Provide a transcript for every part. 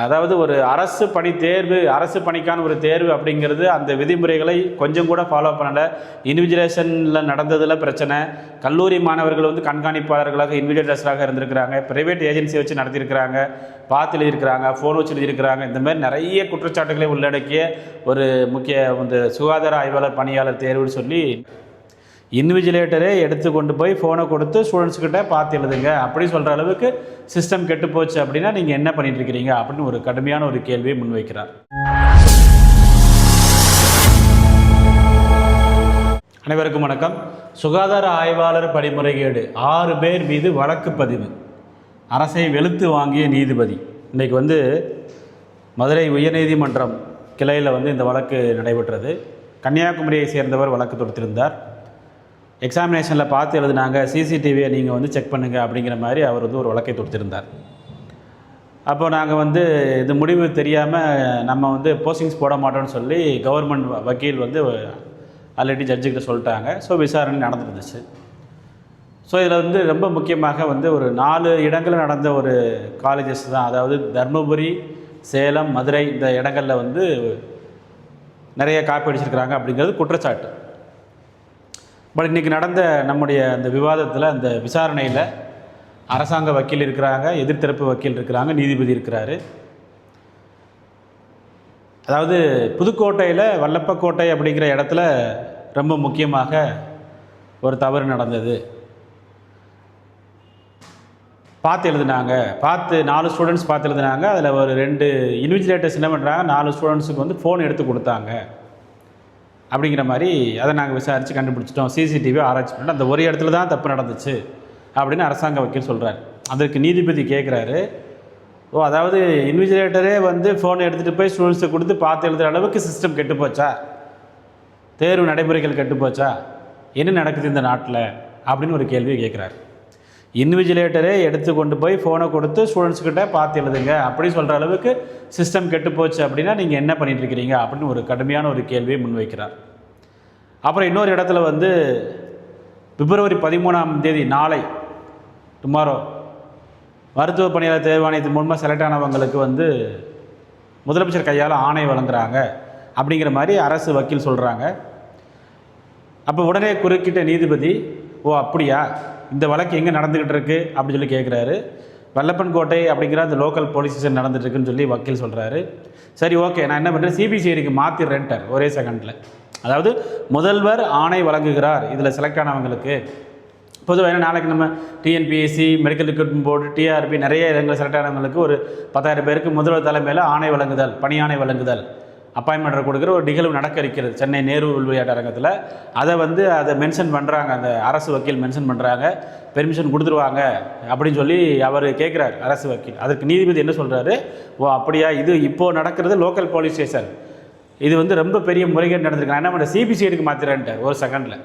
அதாவது ஒரு அரசு பணி தேர்வு அரசு பணிக்கான ஒரு தேர்வு அப்படிங்கிறது அந்த விதிமுறைகளை கொஞ்சம் கூட ஃபாலோ பண்ணலை. இன்விஜிலேஷனில் நடந்ததில் பிரச்சனை. கல்லூரி மாணவர்கள் வந்து கண்காணிப்பாளர்களாக இன்விஜிலேட்டர்ஸாக இருந்திருக்கிறாங்க. ப்ரைவேட் ஏஜென்சி வச்சு நடத்தியிருக்கிறாங்க. பார்த்து எழுதியிருக்கிறாங்க. ஃபோன் வச்சு எழுதியிருக்கிறாங்க. இந்த மாதிரி நிறைய குற்றச்சாட்டுகளை உள்ளடக்கிய ஒரு முக்கிய இந்த சுகாதார ஆய்வாளர் பணியாளர் தேர்வுன்னு சொல்லி இன்விஜிலேட்டரே எடுத்து கொண்டு போய் ஃபோனை கொடுத்து ஸ்டூடெண்ட்ஸ்கிட்ட பார்த்து எழுதுங்க. அப்படி சொல்கிற அளவுக்கு சிஸ்டம் கெட்டு போச்சு அப்படின்னா நீங்கள் என்ன பண்ணிட்டு இருக்கிறீங்க அப்படின்னு ஒரு கடுமையான ஒரு கேள்வியை முன்வைக்கிறார். அனைவருக்கும் வணக்கம். சுகாதார ஆய்வாளர் படிமுறைகேடு ஆறு பேர் மீது வழக்கு பதிவு. அரசை வெளுத்து வாங்கிய நீதிபதி. இன்றைக்கு வந்து மதுரை உயர்நீதிமன்றம் கிளையில் வந்து இந்த வழக்கு நடைபெற்றது. கன்னியாகுமரியை சேர்ந்தவர் வழக்கு தொடுத்திருந்தார். எக்ஸாமினேஷனில் பார்த்து எழுதுனாங்க சிசிடிவியை நீங்கள் வந்து செக் பண்ணுங்கள் அப்படிங்கிற மாதிரி அவர் வந்து ஒரு வழக்கை தொடுத்திருந்தார். அப்போ நாங்கள் வந்து இது முடிவு தெரியாமல் நம்ம வந்து போஸ்டிங்ஸ் போட மாட்டோம்னு சொல்லி கவர்மெண்ட் வக்கீல் வந்து ஆல்ரெடி ஜட்ஜுக்கிட்ட சொல்லிட்டாங்க. ஸோ விசாரணை நடந்துருந்துச்சு. ஸோ இதில் வந்து ரொம்ப முக்கியமாக வந்து ஒரு நாலு இடங்களில் நடந்த ஒரு காலேஜஸ் தான். அதாவது தர்மபுரி சேலம் மதுரை இந்த இடங்களில் வந்து நிறைய காப்பி அடிச்சிருக்கிறாங்க அப்படிங்கிறது குற்றச்சாட்டு. பட் இன்றைக்கி நடந்த நம்முடைய அந்த விவாதத்தில் அந்த விசாரணையில் அரசாங்க வக்கீல் இருக்கிறாங்க எதிர்த்தரப்பு வக்கீல் இருக்கிறாங்க நீதிபதி இருக்கிறாரு. அதாவது புதுக்கோட்டையில் வல்லப்பக்கோட்டை அப்படிங்கிற இடத்துல ரொம்ப முக்கியமாக ஒரு தவறு நடந்தது. பார்த்து எழுதுனாங்க. பார்த்து நாலு ஸ்டூடெண்ட்ஸ் பார்த்து எழுதுனாங்க. அதில் ஒரு ரெண்டு இன்விஜிலேட்டர்ஸ் என்ன பண்ணுறாங்க நாலு ஸ்டூடெண்ட்ஸுக்கு வந்து ஃபோன் எடுத்து கொடுத்தாங்க. அப்படிங்கிற மாதிரி அதை நாங்கள் விசாரித்து கண்டுபிடிச்சிட்டோம். சிசிடிவி ஆராய்ச்சி பண்ணிட்டு அந்த ஒரு இடத்துல தான் தப்பு நடந்துச்சு அப்படின்னு அரசாங்க வக்கீல் சொல்கிறார் அதற்கு நீதிபதி கேட்குறாரு ஓ அதாவது இன்விஜிலேட்டரே வந்து ஃபோன் எடுத்துகிட்டு போய் ஸ்டூடெண்ட்ஸை கொடுத்து பார்த்து எழுதுகிற அளவுக்கு சிஸ்டம் கெட்டு போச்சா? தேர்வு நடைமுறைகள் கெட்டு போச்சா? என்ன நடக்குது இந்த நாட்டில்? அப்படின்னு ஒரு கேள்வியை கேட்குறாரு இன்விஜிலேட்டரே எடுத்து கொண்டு போய் ஃபோனை கொடுத்து ஸ்டூடெண்ட்ஸ்கிட்ட பார்த்து எழுதுங்க. அப்படின்னு சொல்கிற அளவுக்கு சிஸ்டம் கெட்டு போச்சு அப்படின்னா நீங்கள் என்ன பண்ணிகிட்ருக்கிறீங்க அப்படின்னு ஒரு கடுமையான ஒரு கேள்வியை முன்வைக்கிறார். அப்புறம் இன்னொரு இடத்துல வந்து பிப்ரவரி பதிமூணாம் தேதி நாளை டுமாரோ மருத்துவ பணியாளர் தேர்வாணையத்தின் மூலமாக செலக்ட் ஆனவங்களுக்கு வந்து முதலமைச்சர் கையால் ஆணை வழங்குறாங்க. அப்படிங்கிற மாதிரி அரசு வக்கீல் சொல்கிறாங்க அப்போ உடனே குறுக்கிட்ட நீதிபதி ஓ அப்படியா? இந்த வழக்கு எங்கே நடந்துக்கிட்டு இருக்கு? அப்படின்னு சொல்லி கேட்குறாரு வல்லப்பன் கோட்டை அப்படிங்கிற அந்த லோக்கல் போலீஸ் ஸ்டேஷன் நடந்துட்டு இருக்குன்னு சொல்லி வக்கீல் சொல்கிறாரு சரி ஓகே நான் என்ன பண்ணுறேன் சிபிசிஐடிக்கு மாற்றிடுறேன்ட்டார் ஒரே செகண்டில் அதாவது முதல்வர் ஆணை வழங்குகிறார். இதில் செலக்ட் ஆனவங்களுக்கு. பொதுவாக ஏன்னா நாளைக்கு நம்ம TNPSC medical recruitment board TRB நிறைய இடங்கள் செலக்ட் ஆனவங்களுக்கு ஒரு பத்தாயிரம் பேருக்கு முதல்வர் தலைமையில் ஆணை வழங்குதல் பணியாணை வழங்குதல் அப்பாயின்மெண்ட் கொடுக்குற ஒரு நிகழ்வு நடக்க இருக்கிறது. சென்னை நேரு விளையாட்டு அரங்கத்தில் அதை வந்து அதை மென்ஷன் பண்ணுறாங்க அந்த அரசு வக்கீல் மென்ஷன் பண்ணுறாங்க பெர்மிஷன் கொடுத்துருவாங்க அப்படின்னு சொல்லி அவர் கேட்குறாரு அரசு வக்கீல். அதற்கு நீதிபதி என்ன சொல்கிறாரு ஓ அப்படியா? இது இப்போது நடக்கிறது லோக்கல் போலீஸ் ஸ்டேஷன் இது வந்து ரொம்ப பெரிய முறைகேடு நடந்திருக்காங்க என்ன பண்ண சிபிசிஐடிக்கு மாத்திரன்ட்டார் ஒரு செகண்டில்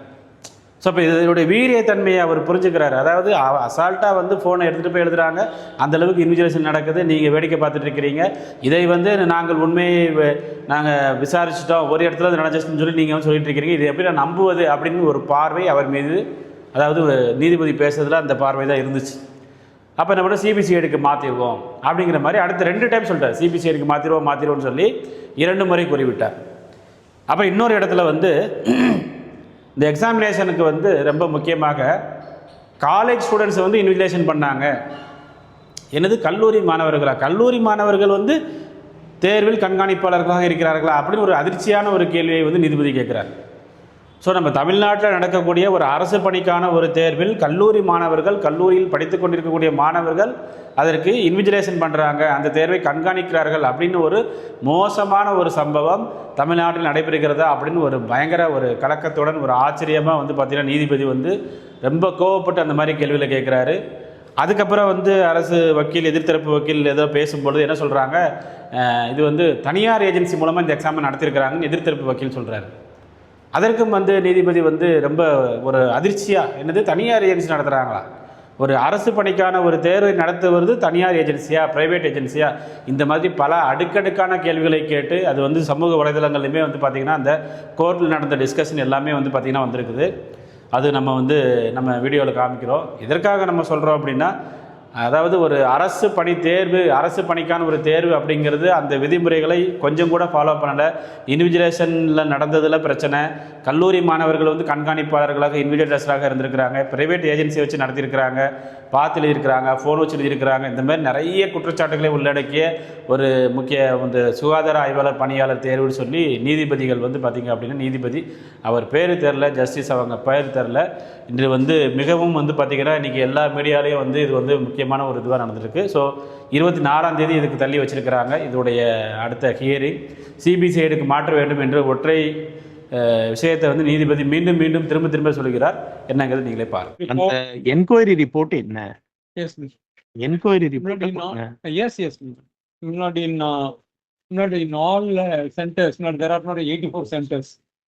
ஸோ இப்போ இதனுடைய வீரியத்தன்மையை அவர் புரிஞ்சுக்கிறாரு. அதாவது அசால்ட்டாக வந்து ஃபோனை எடுத்துகிட்டு போய் எழுதுகிறாங்க அந்த அளவுக்கு இன்விஜிலேஷன் நடக்குது. நீங்கள் வேடிக்கை பார்த்துட்டு இருக்கிறீங்க. இதை வந்து நாங்கள் உண்மையை நாங்கள் விசாரிச்சிட்டோம். ஒரு இடத்துல அது நடந்துச்சுன்னு சொல்லி நீங்கள் வந்து சொல்லிட்டு இருக்கிறீங்க. இது எப்படி நான் நம்புவது அப்படின்னு ஒரு பார்வை அவர் மீது அதாவது நீதிபதி பேசுறதுல அந்த பார்வை தான் இருந்துச்சு. அப்போ நம்ம சிபிசிஐடிக்கு மாற்றிடுவோம் அப்படிங்கிற மாதிரி அடுத்த ரெண்டு டைம் சொல்லிட்டார். சிபிசிஐடிக்கு மாற்றிடுவோம் மாற்றிடுவோம்னு சொல்லி இரண்டு முறை கூறிவிட்டார். அப்போ இன்னொரு இடத்துல வந்து இந்த எக்ஸாமினேஷனுக்கு வந்து ரொம்ப முக்கியமாக காலேஜ் ஸ்டூடெண்ட்ஸை வந்து இன்விடேஷன் பண்ணாங்க. என்னது? கல்லூரி மாணவர்களா? கல்லூரி மாணவர்கள் வந்து தேர்வில் கண்காணிப்பாளர்களாக இருக்கிறார்களா? அப்படின்னு ஒரு அதிர்ச்சியான ஒரு கேள்வியை வந்து நீதிபதி கேட்குறார். ஸோ நம்ம தமிழ்நாட்டில் நடக்கக்கூடிய ஒரு அரசு பணிக்கான ஒரு தேர்வில் கல்லூரி மாணவர்கள் கல்லூரியில் படித்து கொண்டிருக்கக்கூடிய மாணவர்கள் அதற்கு இன்விஜிலேஷன் பண்ணுறாங்க அந்த தேர்வை கண்காணிக்கிறார்கள் அப்படின்னு ஒரு மோசமான ஒரு சம்பவம் தமிழ்நாட்டில் நடைபெறுகிறதா அப்படின்னு ஒரு பயங்கர ஒரு கலக்கத்துடன் ஒரு ஆச்சரியமாக வந்து பார்த்திங்கன்னா நீதிபதி வந்து ரொம்ப கோவப்பட்டு அந்த மாதிரி கேள்வியில் கேட்குறாரு. அதுக்கப்புறம் வந்து அரசு வக்கீல் எதிர்த்தரப்பு வக்கீல் ஏதோ பேசும்பொழுது என்ன சொல்கிறாங்க இது வந்து தனியார் ஏஜென்சி மூலமாக இந்த எக்ஸாமை நடத்திருக்கிறாங்கன்னு எதிர்த்தரப்பு வக்கீல் சொல்கிறாரு அதற்கும் வந்து நீதிபதி வந்து ரொம்ப ஒரு அதிர்ச்சியாக என்னது தனியார் ஏஜென்சி நடத்துகிறாங்களா ஒரு அரசு பணிக்கான ஒரு தேர்வை நடத்துவது தனியார் ஏஜென்சியா ப்ரைவேட் ஏஜென்சியா இந்த மாதிரி பல அடுக்கடுக்கான கேள்விகளை கேட்டு அது வந்து சமூக வலைதளங்கள்லையுமே வந்து பார்த்திங்கன்னா அந்த கோர்ட்டில் நடந்த டிஸ்கஷன் எல்லாமே வந்து பார்த்திங்கன்னா வந்திருக்குது. அது நம்ம வந்து நம்ம வீடியோவில் காமிக்கிறோம். எதற்காக நம்ம சொல்கிறோம் அப்படின்னா அதாவது ஒரு அரசு பணி தேர்வு அரசு பணிக்கான ஒரு தேர்வு அப்படிங்கிறது அந்த விதிமுறைகளை கொஞ்சம் கூட ஃபாலோ பண்ணலை. இன்விஜிலேஷனில் நடந்ததில் பிரச்சனை. கல்லூரி மாணவர்கள் வந்து கண்காணிப்பாளர்களாக இன்விஜிலேட்டர்ஸாக இருந்திருக்கிறாங்க. ப்ரைவேட் ஏஜென்சி வச்சு நடத்தியிருக்கிறாங்க. பாத்தில் இருக்கிறாங்க ஃபோன் வச்சுட்டு இருக்கிறாங்க. இந்த மாதிரி நிறைய குற்றச்சாட்டுகளை உள்ளடக்கிய ஒரு முக்கிய இந்த சுகாதார ஆய்வாளர் பணியாளர் தேர்வுன்னு சொல்லி நீதிபதிகள் வந்து பார்த்திங்க அப்படின்னா நீதிபதி அவர் பேர் தெரில ஜஸ்டிஸ் அவங்க பேர் தெரில இன்று வந்து மிகவும் வந்து பார்த்திங்கன்னா இன்றைக்கி எல்லா மீடியாலேயும் வந்து இது வந்து முக்கியமான ஒரு இதுவாக நடந்திருக்கு. ஸோ இருபத்தி நாலாம் தேதி இதுக்கு தள்ளி வச்சிருக்கிறாங்க. இதோடைய அடுத்த ஹியரிங் சிபிசிஐடிக்கு மாற்ற வேண்டும் என்று ஒற்றை விஷயத்தை வந்து நீதிபதி மீண்டும் மீண்டும் திரும்ப திரும்ப சொல்கிறார் என்னங்கிறது நீங்களே பாருங்கள் அந்த என்கொயரி ரிப்போர்ட் என்ன. Enquiry report Not in all- yes, yes. miss. Not in, uh, not in all uh, centers, not, there are not eighty-four centers.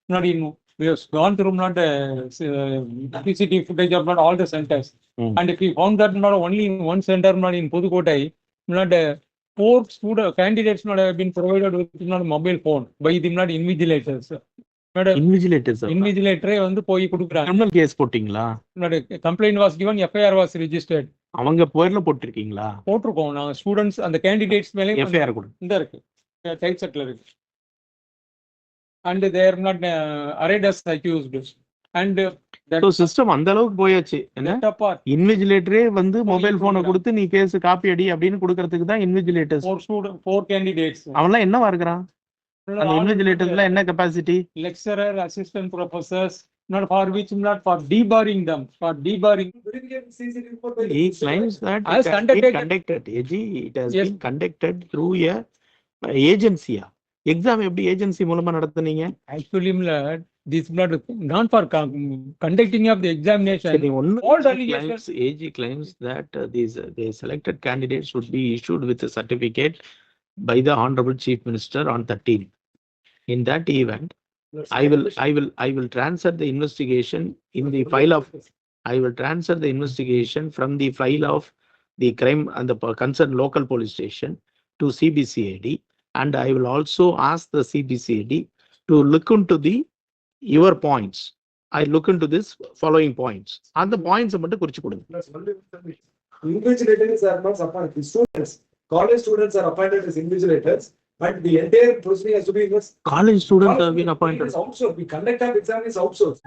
Not in, we have gone through not uh, CCTV footage of not all the centers. Hmm. And if we found that not only in one center, not in Pudukottai, not uh, four student candidates not have been provided with not mobile phone by the not invigilators. Invigilators invigilator வந்து போய் கொடுக்குறாங்க. Criminal case போட்டீங்களா? a complaint was given, FIR was registered. அவங்க பேர்ல போட்டிருக்கீங்களா? போட்டிருக்கோம். நாங்க students அந்த கேண்டிடேட்ஸ் மேலே எஃப்ஐஆர் கொடு. இந்த இருக்கு. டைப் செட்ல இருக்கு. And they're not arrayed as accused and system அந்த அளவுக்கு போயாச்சு. இன்விஜிலேட்டரே வந்து மொபைல் போனை. கொடுத்து நீ கேஸ் காப்பி அடி அப்படின்னு கொடுக்கறதுக்கு தான் invigilators four student four candidates. அவன்லாம் என்னவா இருக்கிறான்? அந்த இன்விஜிலேட்டர்ஸ்ல என்ன capacity lecturer assistant professors not for which not for debarring them for debarring He claims that As it has been conducted- conducted. AG, it has Yes. been conducted through a agency. Exam எப்படி agency மூலமா நடத்துனீங்க actually not this not not for con- conducting of the examination சரி, ஒண்ணு All the AG allegations- claims- AG claims that uh, these uh, the selected candidates should be issued with a certificate by the honorable chief minister on 13. In that event, I will, I will, I will transfer the investigation in the file of I will transfer the investigation from the file of the crime and the concerned local police station to CBCID. And I will also ask the CBCID to look into the, your points. I look into this following points. அந்த points மட்டும் குறிச்சு கொடுங்க. Invigilators are not appointed, students, college students are appointed as invigilators, but the entire procedure has to be. College students have been appointed. Outsourced, we conduct our exam is outsourced.